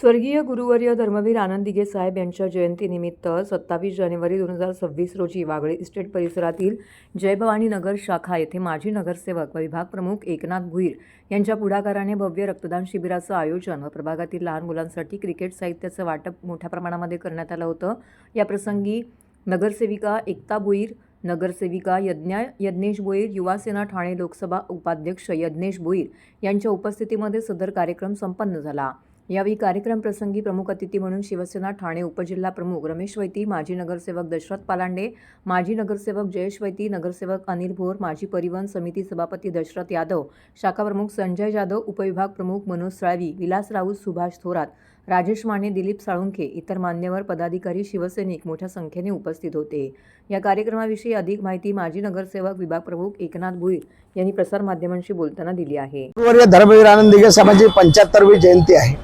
स्वर्गीय गुरुवर्य धर्मवीर आनंद दिघे साहेब यांच्या जयंतीनिमित्त सत्तावीस जानेवारी दोन हजार सव्वीस रोजी वागळे इस्टेट परिसरातील जयभवानी नगर शाखा येथे माजी नगरसेवक व विभाग प्रमुख एकनाथ भुईर यांच्या पुढाकाराने भव्य रक्तदान शिबिराचं आयोजन व प्रभागातील लहान मुलांसाठी क्रिकेट साहित्याचं वाटप मोठ्या प्रमाणामध्ये करण्यात आलं होतं. या प्रसंगी नगरसेविका एकता भुईर नगरसेविका यज्ञा यज्ञेश भोईर युवासेना ठाणे लोकसभा उपाध्यक्ष यज्ञेश भोईर यांच्या उपस्थितीमध्ये सदर कार्यक्रम संपन्न झाला. यावेळी कार्यक्रम प्रसंगी प्रमुख अतिथी म्हणून शिवसेना ठाणे उपजिल्हा प्रमुख रमेश वैती माजी नगरसेवक दशरथ पालांडे माजी नगरसेवक जयेश वैती नगरसेवक अनिल भोर माजी परिवहन समिती सभापती दशरथ यादव शाखा प्रमुख संजय जाधव उपविभाग प्रमुख मनोज साळवी विलास राऊत सुभाष थोरात राजेश माने दिलीप साळुंखे इतर मान्यवर पदाधिकारी शिवसैनिक मोठ्या संख्येने उपस्थित होते. या कार्यक्रमाविषयी अधिक माहिती माजी नगरसेवक विभाग प्रमुख एकनाथ भुईर यांनी प्रसारमाध्यमांशी बोलताना दिली आहे. धर्मवीर आनंद साहेबांची पंच्याहत्तरवी जयंती आहे.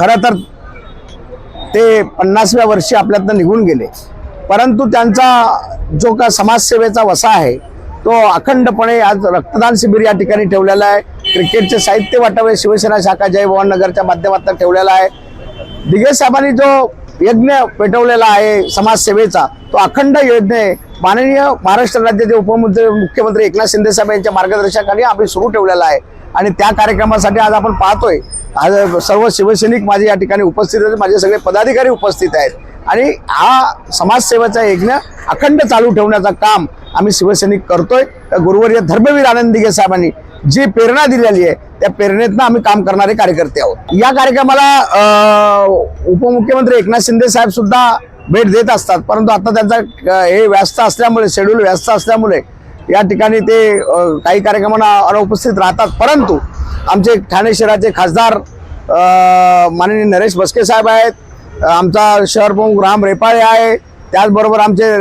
खरं तर ते पन्नासव्या वर्षी आपल्यातनं निघून गेले. परंतु त्यांचा जो का समाजसेवेचा वसा आहे तो अखंडपणे आज रक्तदान शिबिर या ठिकाणी ठेवलेला आहे. क्रिकेटचे साहित्य वाटावे शिवसेना शाखा जय भवन नगरच्या माध्यमातून ठेवलेला आहे. दिगे साहेबांनी जो यज्ञ पेटवलेला आहे समाजसेवेचा तो अखंड यज्ञ माननीय महाराष्ट्र राज्याचे उपमुख्य मुख्यमंत्री एकनाथ शिंदे साहेब यांच्या मार्गदर्शनाखाली आम्ही सुरू ठेवलेला आहे. आणि त्या कार्यक्रमासाठी आज आपण पाहतोय आज सर्व शिवसैनिक माझे या ठिकाणी उपस्थित आहेत माझे सगळे पदाधिकारी उपस्थित आहेत. आणि हा समाजसेवेचा यज्ञ अखंड चालू ठेवण्याचं काम आम्ही शिवसैनिक करतोय. गुरुवर्य धर्मवीर आनंदिगे साहेबांनी जी प्रेरणा दिलेली आहे त्या प्रेरणेतनं आम्ही काम करणारे कार्यकर्ते आहोत. या कार्यक्रमाला उपमुख्यमंत्री एकनाथ शिंदे साहेब सुद्धा भेट देत असतात. परंतु आता त्यांचा हे व्यस्त असल्यामुळे शेड्यूल व्यस्त असल्यामुळे या ठिकाणी ते काही कार्यक्रमांना अनुपस्थित राहतात. परंतु आमचे ठाणे शहराचे खासदार माननीय नरेश बस्के साहेब आहेत. आमचा शहर प्रमुख राम रेपाळे आहे. त्याचबरोबर आमचे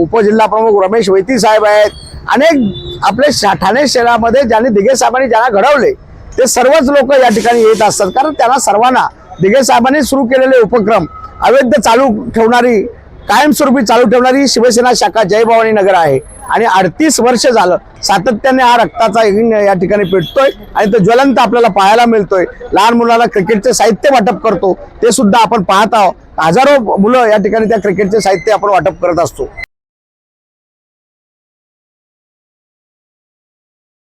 उपजिल्हा प्रमुख रमेश वैती साहेब आहेत. अनेक आपले ठाणे शहरामध्ये ज्यांनी दिघे साहेबांनी ज्यांना घडवले ते सर्वच लोक या ठिकाणी येत असतात. कारण त्यांना सर्वांना दिघे साहेबांनी सुरू केलेले उपक्रम अवैध चालू ठेवणारी कायमस्वरूपी चालू ठेवणारी शिवसेना शाखा जय भवानी नगर आहे. आणि अडतीस वर्ष झालं सातत्याने हा रक्ताचा यज्ञ या ठिकाणी पेटतोय आणि तो ज्वलंत आपल्याला पाहायला मिळतोय. लहान मुलाला क्रिकेटचे साहित्य वाटप करतो ते सुद्धा आपण पाहत आहोत. हजारो मुलं या ठिकाणी त्या क्रिकेटचे साहित्य आपण वाटप करत असतो.